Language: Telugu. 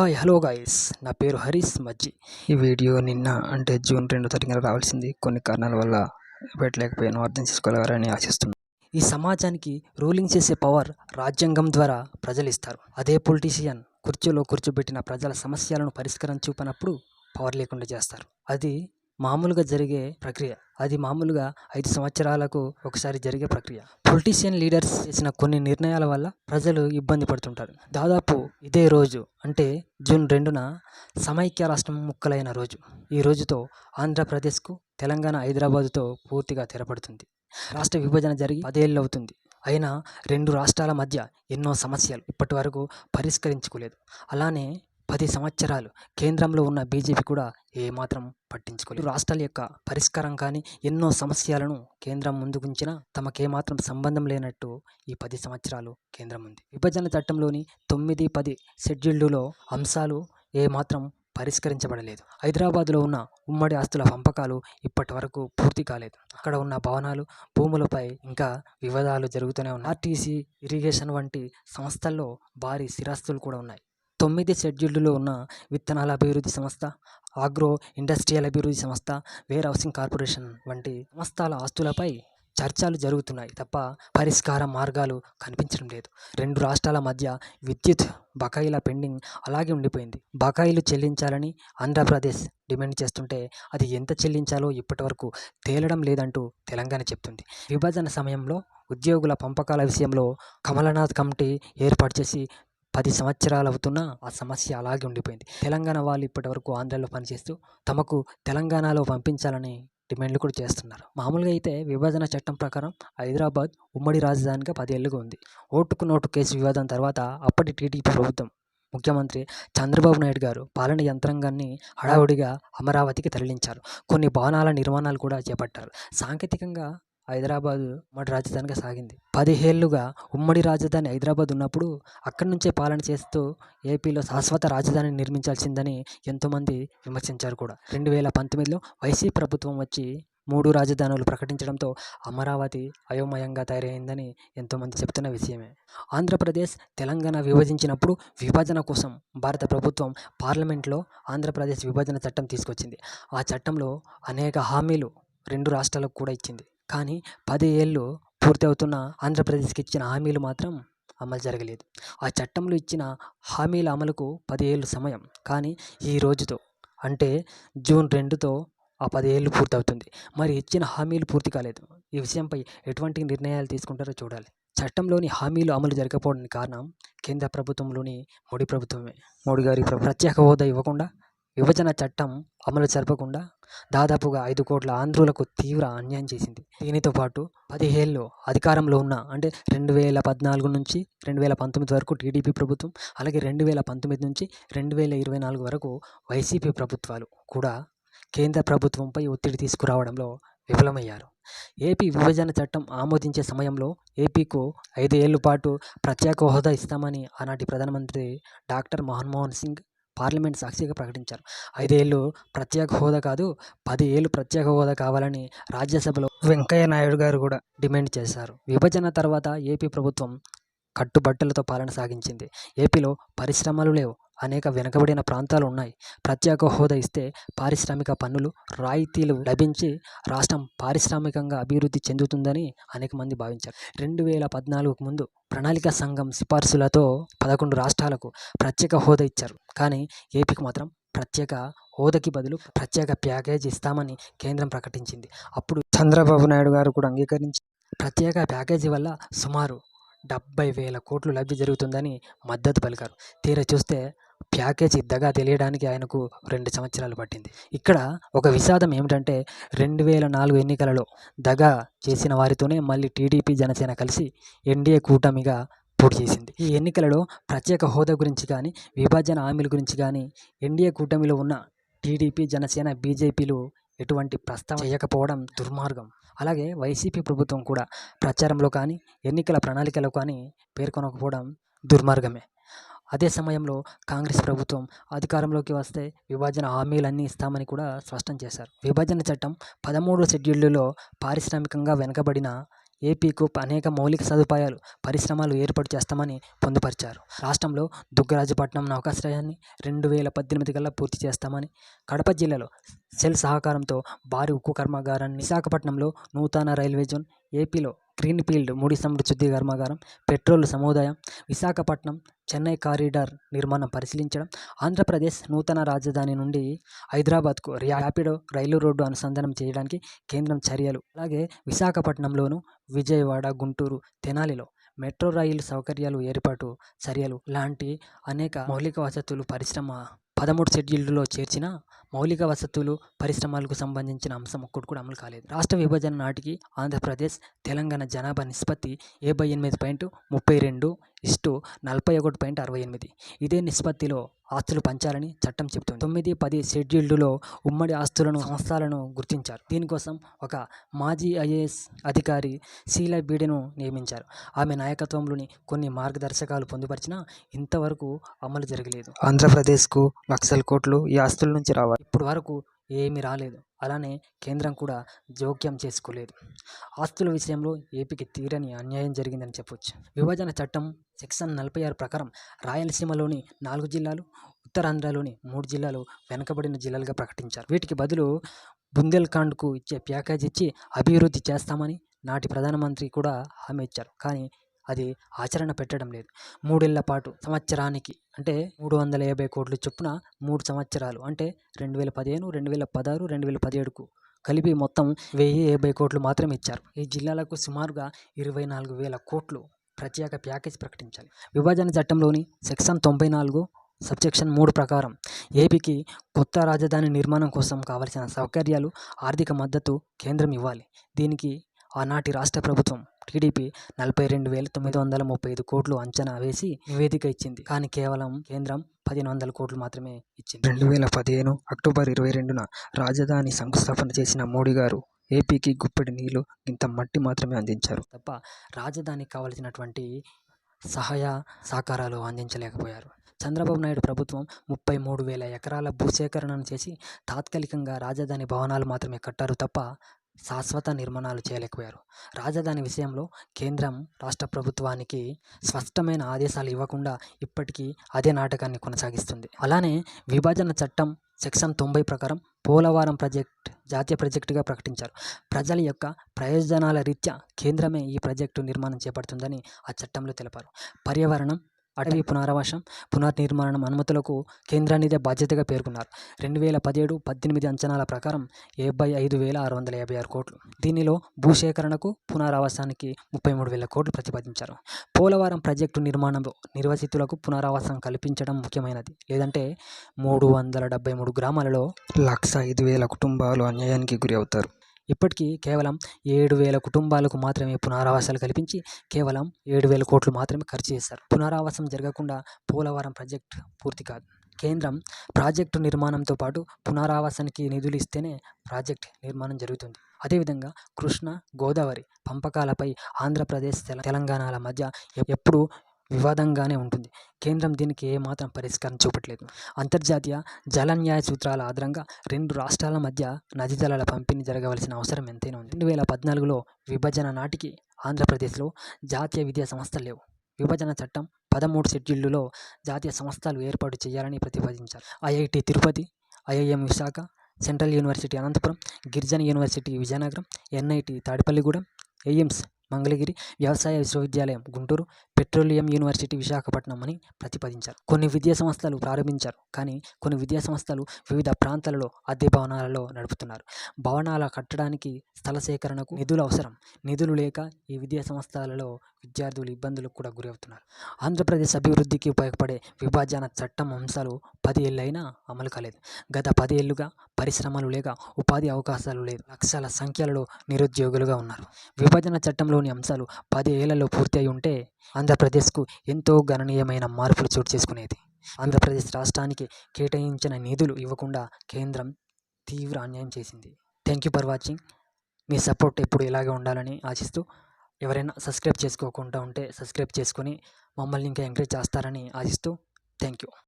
హాయ్ హలో గాయస్ నా పేరు హరీష్ మజ్జి. ఈ వీడియో నిన్న అంటే జూన్ రెండో తారీఖున రావాల్సింది. కొన్ని కారణాల వల్ల పెట్టలేకపోయాను. అర్థం చేసుకోగలగారని ఆశిస్తున్నాను ఈ సమాజానికి రూలింగ్ చేసే పవర్ రాజ్యాంగం ద్వారా ప్రజలు ఇస్తారు అదే పొలిటీషియన్ కుర్చీలో కూర్చోబెట్టిన ప్రజల సమస్యలను పరిష్కారం చూపనప్పుడు పవర్ లేకుండా చేస్తారు. అది మామూలుగా జరిగే ప్రక్రియ. అది మామూలుగా ఐదు సంవత్సరాలకు ఒకసారి జరిగే ప్రక్రియ. పొలిటీషియన్ లీడర్స్ చేసిన కొన్ని నిర్ణయాల వల్ల ప్రజలు ఇబ్బంది పడుతుంటారు. దాదాపు ఇదే రోజు అంటే జూన్ రెండున సమైక్య రాష్ట్రం ముక్కలైన రోజు. ఈ రోజుతో ఆంధ్రప్రదేశ్కు తెలంగాణ హైదరాబాదుతో పూర్తిగా తెరపడుతుంది. రాష్ట్ర విభజన జరిగి పదేళ్ళు అవుతుంది అయినా రెండు రాష్ట్రాల మధ్య ఎన్నో సమస్యలు ఇప్పటి వరకు పరిష్కరించుకోలేదు. అలానే పది సంవత్సరాలు కేంద్రంలో ఉన్న బీజేపీ కూడా ఏమాత్రం పట్టించుకోలేదు. రాష్ట్రాల యొక్క పరిష్కారం కానీ ఎన్నో సమస్యలను కేంద్రం ముందుకుంచినా తమకేమాత్రం సంబంధం లేనట్టు ఈ పది సంవత్సరాలు కేంద్రం ఉంది. విభజన చట్టంలోని తొమ్మిది పది షెడ్యూల్డులో అంశాలు ఏమాత్రం పరిష్కరించబడలేదు. హైదరాబాద్లో ఉన్న ఉమ్మడి ఆస్తుల పంపకాలు ఇప్పటి వరకు పూర్తి కాలేదు. అక్కడ ఉన్న భవనాలు భూములపై ఇంకా వివాదాలు జరుగుతూనే ఉన్నాయి. ఆర్టీసీ ఇరిగేషన్ వంటి సంస్థల్లో భారీ స్థిరాస్తులు కూడా ఉన్నాయి. తొమ్మిది షెడ్యూల్డ్లో ఉన్న విత్తనాల అభివృద్ధి సంస్థ ఆగ్రో ఇండస్ట్రియల్ అభివృద్ధి సంస్థ వేర్ హౌసింగ్ కార్పొరేషన్ వంటి సంస్థల ఆస్తులపై చర్చలు జరుగుతున్నాయి తప్ప పరిష్కార మార్గాలు కనిపించడం లేదు. రెండు రాష్ట్రాల మధ్య విద్యుత్ బకాయిల పెండింగ్ అలాగే ఉండిపోయింది. బకాయిలు చెల్లించాలని ఆంధ్రప్రదేశ్ డిమాండ్ చేస్తుంటే అది ఎంత చెల్లించాలో ఇప్పటివరకు తేలడం లేదంటూ తెలంగాణ చెప్తుంది. విభజన సమయంలో ఉద్యోగుల పంపకాల విషయంలో కమలనాథ్ కమిటీ ఏర్పాటు చేసి పది సంవత్సరాలు అవుతున్నా ఆ సమస్య అలాగే ఉండిపోయింది. తెలంగాణ వాళ్ళు ఇప్పటివరకు ఆంధ్రాలో పనిచేస్తూ తమకు తెలంగాణలో పంపించాలని డిమాండ్లు కూడా చేస్తున్నారు. మామూలుగా అయితే విభజన చట్టం ప్రకారం హైదరాబాద్ ఉమ్మడి రాజధానిగా పదేళ్ళుగా ఉంది. ఓటుకు నోటు కేసు వివాదం తర్వాత అప్పటి టీడీపీ ప్రభుత్వం ముఖ్యమంత్రి చంద్రబాబు నాయుడు గారు పాలన యంత్రాంగాన్ని హడావుడిగా అమరావతికి తరలించారు. కొన్ని భవనాల నిర్మాణాలు కూడా చేపట్టారు. సాంకేతికంగా హైదరాబాదు ఉమ్మడి రాజధానిగా సాగింది. పదిహేళ్ళుగా ఉమ్మడి రాజధాని హైదరాబాద్ ఉన్నప్పుడు అక్కడి నుంచే పాలన చేస్తూ ఏపీలో శాశ్వత రాజధాని నిర్మించాల్సిందని ఎంతోమంది విమర్శించారు కూడా. రెండు వేల పంతొమ్మిదిలో వైసీ ప్రభుత్వం వచ్చి మూడు రాజధానులు ప్రకటించడంతో అమరావతి అయోమయంగా తయారైందని ఎంతోమంది చెప్తున్న విషయమే. ఆంధ్రప్రదేశ్ తెలంగాణ విభజించినప్పుడు విభజన కోసం భారత ప్రభుత్వం పార్లమెంట్లో ఆంధ్రప్రదేశ్ విభజన చట్టం తీసుకొచ్చింది. ఆ చట్టంలో అనేక హామీలు రెండు రాష్ట్రాలకు కూడా ఇచ్చింది. కానీ పది ఏళ్ళు పూర్తి అవుతున్న ఆంధ్రప్రదేశ్కి ఇచ్చిన హామీలు మాత్రం అమలు జరగలేదు. ఆ చట్టంలో ఇచ్చిన హామీల అమలుకు పది ఏళ్ళు సమయం. కానీ ఈ రోజుతో అంటే జూన్ రెండుతో ఆ పది ఏళ్ళు పూర్తవుతుంది. మరి ఇచ్చిన హామీలు పూర్తి కాలేదు. ఈ విషయంపై ఎటువంటి నిర్ణయాలు తీసుకుంటారో చూడాలి. చట్టంలోని హామీలు అమలు జరగకపోవడానికి కారణం కేంద్ర ప్రభుత్వంలోని మోడీ ప్రభుత్వమే. మోడీ గారి ప్రత్యేక హోదా ఇవ్వకుండా విభజన చట్టం అమలు జరపకుండా దాదాపుగా ఐదు కోట్ల ఆంధ్రులకు తీవ్ర అన్యాయం చేసింది. దీనితో పాటు పదిహేళ్ళు అధికారంలో ఉన్న అంటే రెండు వేల పద్నాలుగు నుంచి రెండు వేల పంతొమ్మిది వరకు టీడీపీ ప్రభుత్వం అలాగే రెండు వేల పంతొమ్మిది నుంచి రెండు వేల ఇరవై నాలుగు వరకు వైసీపీ ప్రభుత్వాలు కూడా కేంద్ర ప్రభుత్వంపై ఒత్తిడి తీసుకురావడంలో విఫలమయ్యారు. ఏపీ విభజన చట్టం ఆమోదించే సమయంలో ఏపీకు ఐదు ఏళ్ళ పాటు ప్రత్యేక హోదా ఇస్తామని ఆనాటి ప్రధానమంత్రి డాక్టర్ మన్మోహన్ సింగ్ పార్లమెంట్ సాక్షిగా ప్రకటించారు. ఐదేళ్ళు ప్రత్యేక హోదా కాదు పది ఏళ్ళు ప్రత్యేక హోదా కావాలని రాజ్యసభలో వెంకయ్య నాయుడు గారు కూడా డిమాండ్ చేశారు. విభజన తర్వాత ఏపీ ప్రభుత్వం కట్టుబట్టలతో పాలన సాగించింది. ఏపీలో పరిశ్రమలు లేవు. అనేక వెనుకబడిన ప్రాంతాలు ఉన్నాయి ప్రత్యేక హోదా ఇస్తే పారిశ్రామిక పన్నులు రాయితీలు లభించి రాష్ట్రం పారిశ్రామికంగా అభివృద్ధి చెందుతుందని అనేక మంది భావించారు. రెండు వేల పద్నాలుగుకు ముందు ప్రణాళిక సంఘం సిఫార్సులతో పదకొండు రాష్ట్రాలకు ప్రత్యేక హోదా ఇచ్చారు. కానీ ఏపీకి మాత్రం ప్రత్యేక హోదాకి బదులు ప్రత్యేక ప్యాకేజ్ ఇస్తామని కేంద్రం ప్రకటించింది. అప్పుడు చంద్రబాబు నాయుడు గారు కూడా అంగీకరించి ప్రత్యేక ప్యాకేజీ వల్ల సుమారు డెబ్బై వేల కోట్లు లబ్ధి జరుగుతుందని మద్దతు పలికారు. తీరా చూస్తే ప్యాకేజీ దగా తెలియడానికి ఆయనకు రెండు సంవత్సరాలు పట్టింది. ఇక్కడ ఒక విషాదం ఏమిటంటే రెండు వేల నాలుగు ఎన్నికలలో దగా చేసిన వారితోనే మళ్ళీ టీడీపీ జనసేన కలిసి ఎన్డీఏ కూటమిగా పోటీ చేసింది. ఈ ఎన్నికలలో ప్రత్యేక హోదా గురించి కానీ విభజన హామీల గురించి కానీ ఎన్డీఏ కూటమిలో ఉన్న టీడీపీ జనసేన బీజేపీలు ఎటువంటి ప్రస్తావన చేయకపోవడం దుర్మార్గం. అలాగే వైసీపీ ప్రభుత్వం కూడా ప్రచారంలో కానీ ఎన్నికల ప్రణాళికలో కానీ పేర్కొనకపోవడం దుర్మార్గమే. అదే సమయంలో కాంగ్రెస్ ప్రభుత్వం అధికారంలోకి వస్తే విభజన హామీలన్నీ ఇస్తామని కూడా స్పష్టం చేశారు. విభజన చట్టం పదమూడు షెడ్యూళ్ళలో పారిశ్రామికంగా వెనుకబడిన ఏపీకు అనేక మౌలిక సదుపాయాలు పరిశ్రమలు ఏర్పాటు చేస్తామని పొందుపరిచారు. రాష్ట్రంలో దుగ్గరాజుపట్నం నౌకాశ్రయాన్ని రెండు వేల పద్దెనిమిది కల్లా పూర్తి చేస్తామని కడప జిల్లాలో సెల్ సహకారంతో భారీ ఉక్కు కర్మాగారాన్ని విశాఖపట్నంలో నూతన రైల్వే జోన్ ఏపీలో గ్రీన్ ఫీల్డ్ ముడి చమురు శుద్ధి కర్మాగారం పెట్రోల్ సముదాయం విశాఖపట్నం చెన్నై కారిడార్ నిర్మాణం పరిశీలించడం ఆంధ్రప్రదేశ్ నూతన రాజధాని నుండి హైదరాబాద్కు ర్యాపిడో రైలు రోడ్డు అనుసంధానం చేయడానికి కేంద్రం చర్యలు. అలాగే విశాఖపట్నంలోను విజయవాడ గుంటూరు తెనాలిలో మెట్రో రైలు సౌకర్యాలు ఏర్పాటు చర్యలు. లాంటి అనేక మౌలిక వసతులు పరిశ్రమ పదమూడు షెడ్యూల్లో చేర్చిన మౌలిక వసతులు పరిశ్రమలకు సంబంధించిన అంశం ఒక్కటి కూడా అమలు కాలేదు. రాష్ట్ర విభజన నాటికి ఆంధ్రప్రదేశ్ తెలంగాణ జనాభా నిష్పత్తి యాభై ఎనిమిది పాయింట్ ముప్పై రెండు ఇస్టు నలభై ఒకటి పాయింట్ అరవై ఎనిమిది. ఇదే నిష్పత్తిలో ఆస్తులు పంచాలని చట్టం చెబుతుంది. తొమ్మిది పది షెడ్యూల్డ్లో ఉమ్మడి ఆస్తులను సంస్థలను గుర్తించారు. దీనికోసం ఒక మాజీ ఐఏఎస్ అధికారి శీలా బీడెను నియమించారు. ఆమె నాయకత్వంలోని కొన్ని మార్గదర్శకాలు పొందుపరిచినా ఇంతవరకు అమలు జరగలేదు. ఆంధ్రప్రదేశ్కు లక్షల కోట్లు ఈ ఆస్తుల నుంచి రావాలి. ఇప్పటి వరకు ఏమీ రాలేదు. అలానే కేంద్రం కూడా జోక్యం చేసుకోలేదు. ఆస్తుల విషయంలో ఏపీకి తీరని అన్యాయం జరిగిందని చెప్పొచ్చు. విభజన చట్టం సెక్షన్ నలభై ఆరు ప్రకారం రాయలసీమలోని నాలుగు జిల్లాలు ఉత్తరాంధ్రలోని మూడు జిల్లాలు వెనుకబడిన జిల్లాలుగా ప్రకటించారు. వీటికి బదులు బుందేల్ఖండ్కు ఇచ్చే ప్యాకేజ్ ఇచ్చి అభివృద్ధి చేస్తామని నాటి ప్రధానమంత్రి కూడా హామీ ఇచ్చారు. కానీ అది ఆచరణ పెట్టడం లేదు. మూడేళ్ళ పాటు సంవత్సరానికి అంటే మూడు వందల యాభై కోట్ల చొప్పున మూడు సంవత్సరాలు అంటే రెండు వేల పదిహేను రెండు వేల పదహారు రెండు వేల పదిహేడుకు కలిపి మొత్తం వెయ్యి యాభై కోట్లు మాత్రమే ఇచ్చారు. ఈ జిల్లాలకు సుమారుగా ఇరవై నాలుగు వేల కోట్లు ప్రత్యేక ప్యాకేజ్ ప్రకటించాలి. విభజన చట్టంలోని సెక్షన్ తొంభై నాలుగు సబ్జెక్షన్ మూడు ప్రకారం ఏపీకి కొత్త రాజధాని నిర్మాణం కోసం కావలసిన సౌకర్యాలు ఆర్థిక మద్దతు కేంద్రం ఇవ్వాలి. దీనికి ఆనాటి రాష్ట్ర ప్రభుత్వం టీడీపీ నలభై రెండు వేల తొమ్మిది వందల ముప్పై ఐదు కోట్లు అంచనా వేసి నివేదిక ఇచ్చింది. కానీ కేవలం కేంద్రం పదిహేను వందల కోట్లు మాత్రమే ఇచ్చింది. రెండు వేల పదిహేను అక్టోబర్ ఇరవై రెండున రాజధాని శంకుస్థాపన చేసిన మోడీ గారు ఏపీకి గుప్పెడి నీళ్ళు ఇంత మట్టి మాత్రమే అందించారు. తప్ప రాజధానికి కావలసినటువంటి సహాయ సహకారాలు అందించలేకపోయారు. చంద్రబాబు నాయుడు ప్రభుత్వం ముప్పై మూడు వేల ఎకరాల భూసేకరణను చేసి తాత్కాలికంగా రాజధాని భవనాలు మాత్రమే కట్టారు తప్ప శాశ్వత నిర్మాణాలు చేయలేకపోయారు. రాజధాని విషయంలో కేంద్రం రాష్ట్ర ప్రభుత్వానికి స్పష్టమైన ఆదేశాలు ఇవ్వకుండా ఇప్పటికీ అదే నాటకాన్ని కొనసాగిస్తుంది. అలానే విభజన చట్టం సెక్షన్ తొంభై ప్రకారం పోలవరం ప్రాజెక్ట్ జాతీయ ప్రాజెక్టుగా ప్రకటించారు. ప్రజల యొక్క ప్రయోజనాల రీత్యా కేంద్రమే ఈ ప్రాజెక్టు నిర్మాణం చేపడుతుందని ఆ చట్టంలో తెలిపారు. పర్యావరణం అటవీ పునరావాసం పునర్నిర్మాణం అనుమతులకు కేంద్రానిదే బాధ్యతగా పేర్కొన్నారు. రెండు వేల పదిహేడు పద్దెనిమిది అంచనాల ప్రకారం యాభై ఐదు వేల ఆరు వందల యాభై ఆరు కోట్లు. దీనిలో భూసేకరణకు పునరావాసానికి ముప్పై మూడు వేల కోట్లు ప్రతిపాదించారు. పోలవరం ప్రాజెక్టు నిర్మాణంలో నిర్వసితులకు పునరావాసం కల్పించడం ముఖ్యమైనది. లేదంటే మూడు వందల డెబ్బై మూడు గ్రామాలలో లక్ష ఐదు వేల కుటుంబాలు అన్యాయానికి గురి అవుతారు. ఇప్పటికీ కేవలం ఏడు వేల కుటుంబాలకు మాత్రమే పునరావాసాలు కల్పించి కేవలం ఏడు వేల కోట్లు మాత్రమే ఖర్చు చేశారు. పునరావాసం జరగకుండా పోలవరం ప్రాజెక్ట్ పూర్తి కాదు. కేంద్రం ప్రాజెక్టు నిర్మాణంతో పాటు పునరావాసానికి నిధులు ఇస్తేనే ప్రాజెక్ట్ నిర్మాణం జరుగుతుంది. అదేవిధంగా కృష్ణ గోదావరి పంపకాలపై ఆంధ్రప్రదేశ్ తెలంగాణల మధ్య ఎప్పుడూ వివాదంగానే ఉంటుంది. కేంద్రం దీనికి ఏమాత్రం పరిష్కారం చూపట్లేదు. అంతర్జాతీయ జల న్యాయ సూత్రాల ఆధారంగా రెండు రాష్ట్రాల మధ్య నది జలాల పంపిణీ జరగవలసిన అవసరం ఎంతైనా ఉంది. రెండు వేల పద్నాలుగులో విభజన నాటికి ఆంధ్రప్రదేశ్లో జాతీయ విద్యా సంస్థలు లేవు. విభజన చట్టం పదమూడు షెడ్యూళ్ళలో జాతీయ సంస్థలు ఏర్పాటు చేయాలని ప్రతిపాదించారు. IIT Tirupati IIM Visakha central university Anantapuram గిరిజన university Vizianagaram NIT Tadepalligudem AIIMS Mangalagiri వ్యవసాయ విశ్వవిద్యాలయం గుంటూరు పెట్రోలియం యూనివర్సిటీ విశాఖపట్నం అని ప్రతిపాదించారు. కొన్ని విద్యా సంస్థలు ప్రారంభించారు కానీ కొన్ని విద్యా సంస్థలు వివిధ ప్రాంతాలలో అద్దె భవనాలలో నడుపుతున్నారు. భవనాల కట్టడానికి స్థల సేకరణకు నిధులు అవసరం. నిధులు లేక ఈ విద్యా సంస్థలలో విద్యార్థులు ఇబ్బందులకు కూడా గురి అవుతున్నారు ఆంధ్రప్రదేశ్ అభివృద్ధికి ఉపయోగపడే విభజన చట్టం అంశాలు పది ఏళ్ళైనా అమలు కాలేదు. గత పది ఏళ్ళుగా పరిశ్రమలు లేక ఉపాధి అవకాశాలు లేదు లక్షల సంఖ్యలో నిరుద్యోగులుగా ఉన్నారు. విభజన చట్టంలో చట్టంలోని అంశాలు పది ఏళ్ళలో పూర్తి అయి ఉంటే ఆంధ్రప్రదేశ్కు ఎంతో గణనీయమైన మార్పులు చోటు చేసుకునేది. ఆంధ్రప్రదేశ్ రాష్ట్రానికి కేటాయించిన నిధులు ఇవ్వకుండా కేంద్రం తీవ్ర అన్యాయం చేసింది. Thank you for watching. Me support ఎప్పుడు ఇలాగే ఉండాలని ఆశిస్తూ ఎవరైనా సబ్స్క్రైబ్ చేసుకోకుండా ఉంటే సబ్స్క్రైబ్ చేసుకొని మమ్మల్ని ఇంకా ఎంకరేజ్ చేస్తారని ఆశిస్తూ థ్యాంక్ యూ